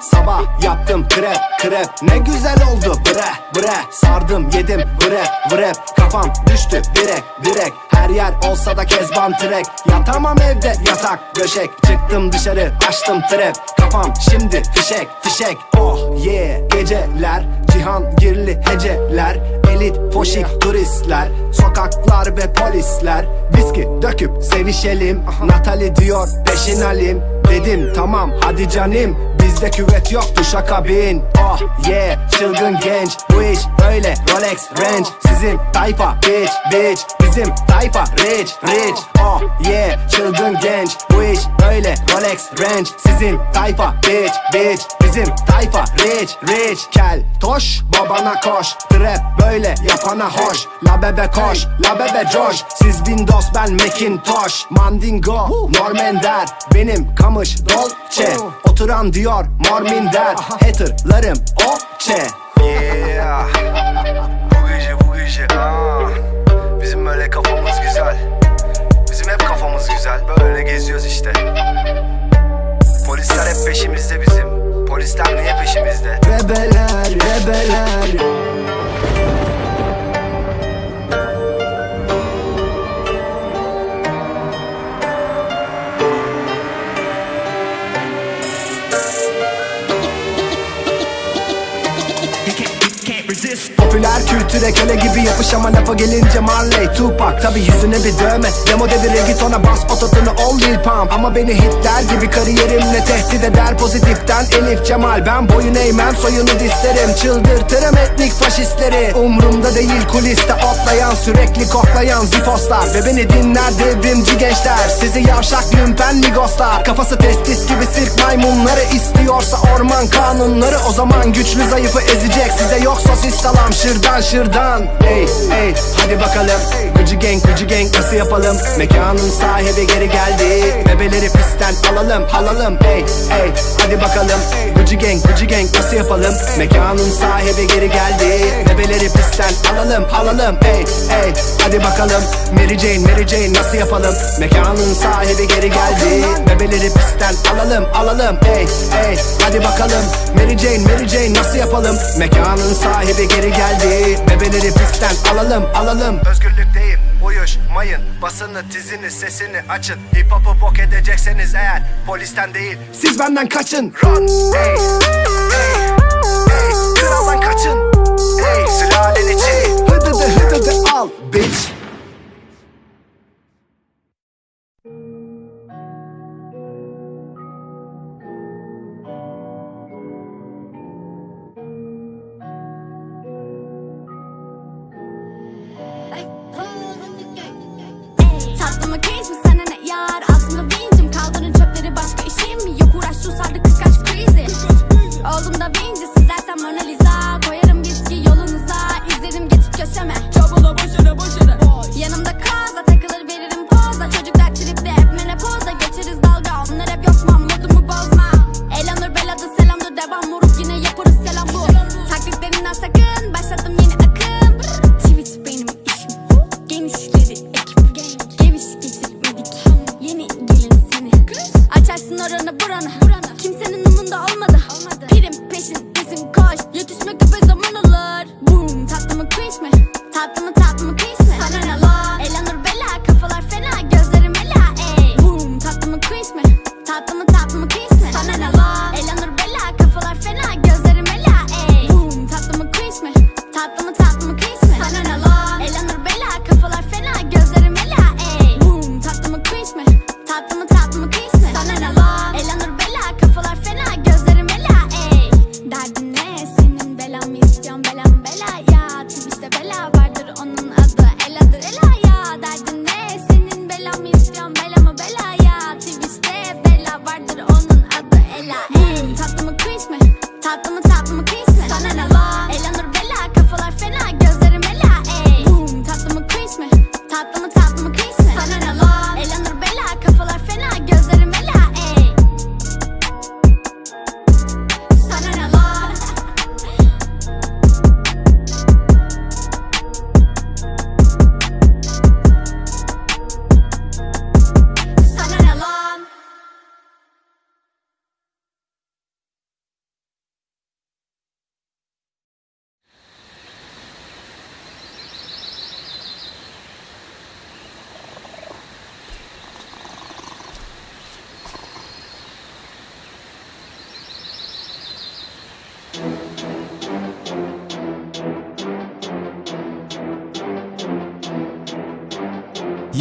Sabah yaptım krep krep. Ne güzel oldu bre bre. Sardım yedim bre bre Kafam düştü direk direk Her yer olsa da kezban trek. Yatamam evde yatak döşek. Çıktım dışarı açtım trap Kafam şimdi fişek fişek. Oh yeah. Geceler cihan girli heceler. Elit foşik turistler. Sokaklar ve polisler. Viski döküp sevişelim. Natali diyor peşin alim Dedim tamam hadi canim Bizde küvet yoktu şaka bin. Oh yeah çılgın genç. Bu iş böyle Rolex Range. Sizin tayfa bitch bitch. Bizim tayfa rich rich. Oh yeah çılgın genç. Bu iş böyle Rolex Range. Sizin tayfa bitch bitch. Bizim tayfa rich rich. Kel toş babana koş. Trap böyle yapana hoş. La bebe koş la bebe coş. Siz Windows ben Macintosh. Mandingo Normender Benim kamış Dolce Oturan diyor Morminder Haterlarım okçe Yeah. Bu gece bu gece aa. Bizim böyle kafamız güzel Bizim hep kafamız güzel Böyle geziyoruz işte Polisler hep peşimizde bizim Polisler niye peşimizde? Bebeler Kültüre köle gibi yapış ama lafa gelince Marley Tupac Tabi yüzüne bir dövme. Demo devire git ona bas ototunu ol Lil Pump. Ama beni hitler gibi kariyerimle tehdit eder Pozitiften Elif Cemal. Ben boyun eğmem soyunu dislerim Çıldırtırım etnik faşistleri. Umrumda değil kuliste otlayan Sürekli koklayan zifoslar. Ve beni dinler devrimci gençler. Sizi yavşak lümpen migoslar Kafası testis gibi sirk maymunları istiyorsa orman kanunları. O zaman güçlü zayıfı ezecek. Size yok sosis salam şırdan şırdan Ey ey hadi bakalım Gıcı gang gıcı gang nasıl yapalım? Mekanın sahibi geri geldi. Bebeleri pistten alalım alalım. Ey ey hadi bakalım. Gıcı gang gıcı gang nasıl yapalım? Mekanın sahibi geri geldi. Bebeleri pistten alalım alalım. Ey ey hadi bakalım. Mary Jane Mary Jane nasıl yapalım? Mekanın sahibi geri geldi. Bebeleri pistten alalım alalım. Ey ey hadi bakalım. Mary Jane Mary Jane nasıl yapalım? Mekanın sahibi geri geldi. Bebeleri pistten alalım alalım. Özgürlükteyim uyuşmayın Basını dizini sesini açın. Hip hop'u bok edecekseniz eğer Polisten değil Siz benden kaçın. Run ey ey ey Kraldan kaçın Tatlıma genç mi Gözüme köpe zamanlar Boom tatlı mı cringe mi? Tatlı mı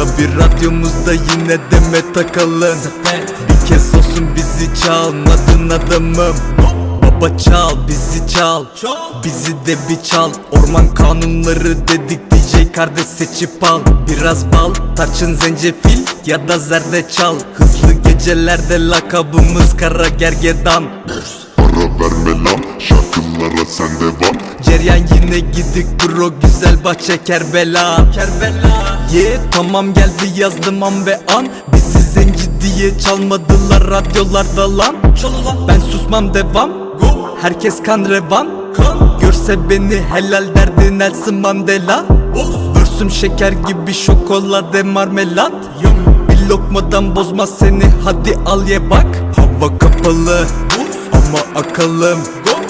Tabi radyomuzda yine deme takalım Bir kez olsun bizi çalmadın adamım Baba çal bizi çal. Bizi de bir çal. Orman kanunları dedik DJ kardeş seçip al. Biraz bal tarçın zencefil ya da zerdeçal. Hızlı gecelerde lakabımız kara gergedan. Ara verme lan şarkılara sen devam Ceryan yine gidik bro güzel bahçe Kerbela. Kerbela. Yeah tamam geldi yazdım an ve an. Bizi zenci diye çalmadılar radyolarda lan. Ben susmam devam. Herkes kan revan. Görse beni helal derdi Nelson Mandela. Börsüm şeker gibi şokolade marmelat. Bir lokmadan bozmaz seni hadi al ye bak. Hava kapalı. Ama akalım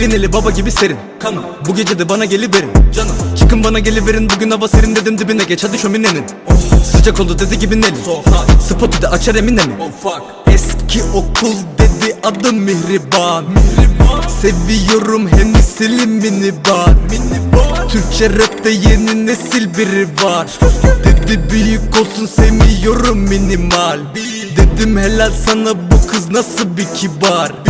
Belin eli baba gibi serin. Kanım Bu gece de bana geliverin. Canım Çıkın bana geliverin. Bugün hava serin dedim dibine geç. Hadi şöminenin. Sıcak oldu dedi gibi Nelly. Spotu da açar emine mi Eski okul dedi adım Mihriban. Seviyorum Hennessy'li minibar. Türkçe rapte yeni nesil biri var. Dedi büyük olsun sevmiyorum minimal. Dedim helal sana bu kız nasıl bir kibar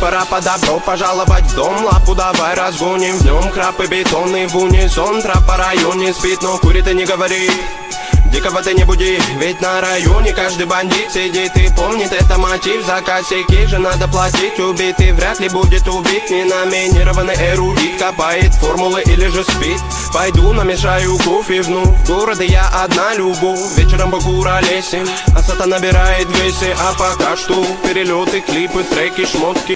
Пора по добро пожаловать в дом. Лапу давай разгоним в нем Крапы бетонный в унисон. Трап по районе спит, но курит и не говорит Дикого ты не буди, ведь на районе каждый бандит сидит и помнит. Это мотив За косяки же надо платить, убитый вряд ли будет убит. Ненаминированный эрудит, копает формулы или же спит. Пойду намешаю кофе в городе я одна любовь Вечером Багура лесен, а сата набирает весы. А пока что перелеты, клипы, треки, шмотки